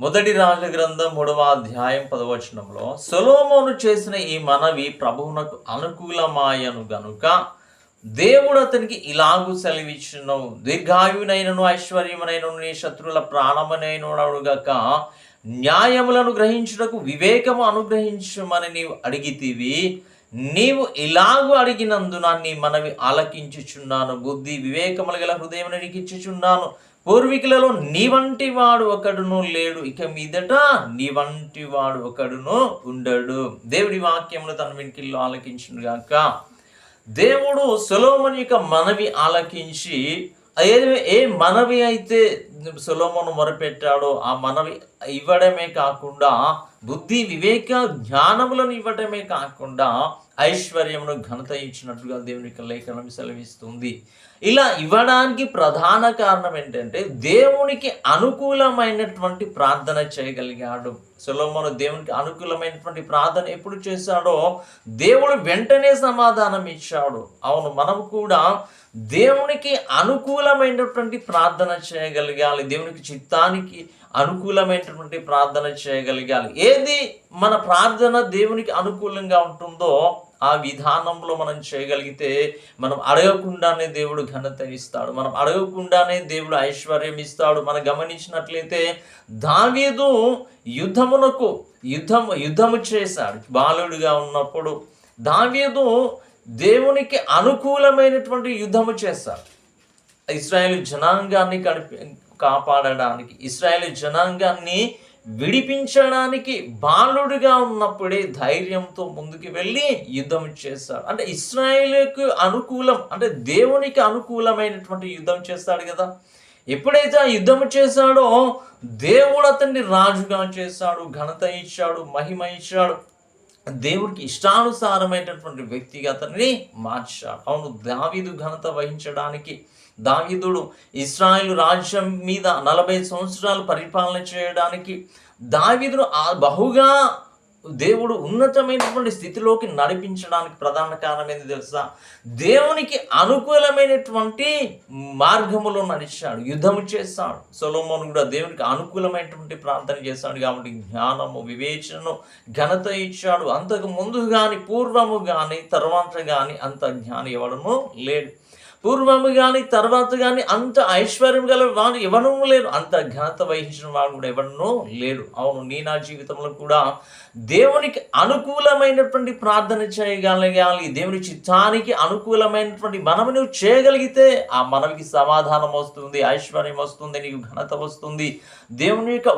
మొదటి రాజ గ్రంథం మూడవ అధ్యాయం పదవచనంలో సొలోమోను చేసిన ఈ మనవి ప్రభువునకు అనుకూలమాయను గనుక దేవుడు అతనికి ఇలాగూ సెలవిచ్చును. దీర్ఘాయునైనను ఐశ్వర్యమునైనను నీ శత్రువుల ప్రాణమునైనగాక న్యాయములను గ్రహించుటకు వివేకము అనుగ్రహించమని నీవు అడిగితివి. నీవు ఇలాగూ అడిగినందున నీ మనవి ఆలకించుచున్నాను. బుద్ధి వివేకములు గల హృదయం నీకు ఇచ్చుచున్నాను పూర్వీకులలో నీ వంటి వాడు ఒకడును లేడు. ఇక మీదట నీ వంటి వాడు ఒకడును ఉండడు. దేవుడి వాక్యమును తన వెనుకల్లో ఆలకించును గాక. దేవుడు సొలోమన్ యొక్క మనవి ఆలకించి ఏ ఏ మనవి అయితే సొలోమోను మొరపెట్టాడో ఆ మనవి ఇవ్వడమే కాకుండా బుద్ధి వివేక జ్ఞానములను ఇవ్వడమే కాకుండా ఐశ్వర్యమును ఘనత ఇచ్చినట్లుగా దేవుని యొక్క లేఖనం సెలవిస్తుంది. ఇలా ఇవ్వడానికి ప్రధాన కారణం ఏంటంటే దేవునికి అనుకూలమైనటువంటి ప్రార్థన చేయగలిగాడు. సులభమును దేవునికి అనుకూలమైనటువంటి ప్రార్థన ఎప్పుడు చేశాడో దేవుడు వెంటనే సమాధానం ఇచ్చాడు. అవును మనం కూడా దేవునికి అనుకూలమైనటువంటి ప్రార్థన చేయగలగాలి. దేవునికి చిత్తానికి అనుకూలమైనటువంటి ప్రార్థన చేయగలగాలి. ఏది మన ప్రార్థన దేవునికి అనుకూలంగా ఉంటుందో ఆ విధానంలో మనం చేయగలిగితే మనం అడగకుండానే దేవుడు ఘనత ఇస్తాడు. మనం అడగకుండానే దేవుడు ఐశ్వర్యం ఇస్తాడు. మనం గమనించినట్లయితే దావీదు యుద్ధమునకు యుద్ధం యుద్ధము చేశాడు. బాలుడిగా ఉన్నప్పుడు దావీదు దేవునికి అనుకూలమైనటువంటి యుద్ధము చేశాడు. ఇస్రాయేల్ జనాంగాన్ని కడిపి కాపాడడానికి ఇస్రాయేల్ జనాంగాన్ని విడిపించడానికి బాలుడిగా ఉన్నప్పుడే ధైర్యంతో ముందుకు వెళ్ళి యుద్ధం చేస్తాడు. అంటే ఇస్రాయేల్కు అనుకూలం అంటే దేవునికి అనుకూలమైనటువంటి యుద్ధం చేస్తాడు కదా. ఎప్పుడైతే ఆ యుద్ధం చేశాడో దేవుడు అతన్ని రాజుగా చేశాడు ఘనత ఇచ్చాడు మహిమ ఇచ్చాడు. దేవుడికి ఇష్టానుసారమైనటువంటి వ్యక్తిగా అతన్ని మార్చాడు. అవును దావీదు ఘనత వహించడానికి దావీదుడు ఇస్రాయేల్ రాజ్యం మీద నలభై సంవత్సరాలు పరిపాలన చేయడానికి దావీదుడు బహుగా దేవుడు ఉన్నతమైనటువంటి స్థితిలోకి నడిపించడానికి ప్రధాన కారణం ఏంది తెలుసా? దేవునికి అనుకూలమైనటువంటి మార్గములో నడిచాడు యుద్ధము చేస్తాడు సొలోమోను కూడా దేవునికి అనుకూలమైనటువంటి ప్రార్థన చేస్తాడు కాబట్టి జ్ఞానము వివేచనను ఘనత ఇచ్చాడు. అంతకు ముందు కానీ పూర్వము కానీ తర్వాత కానీ అంత జ్ఞానం ఇవ్వడము లేడు. పూర్వము కానీ తర్వాత కానీ అంత ఐశ్వర్యం గల వాడు ఎవరూ లేరు అంత ఘనత వహించిన వాడు కూడా ఎవరినో లేడు. అవును నీ నా జీవితంలో కూడా దేవునికి అనుకూలమైనటువంటి ప్రార్థన చేయగలగాలి. దేవుని చిత్తానికి అనుకూలమైనటువంటి మనము నువ్వు చేయగలిగితే ఆ మనవికి సమాధానం వస్తుంది ఐశ్వర్యం వస్తుంది నీకు ఘనత వస్తుంది. దేవుని యొక్క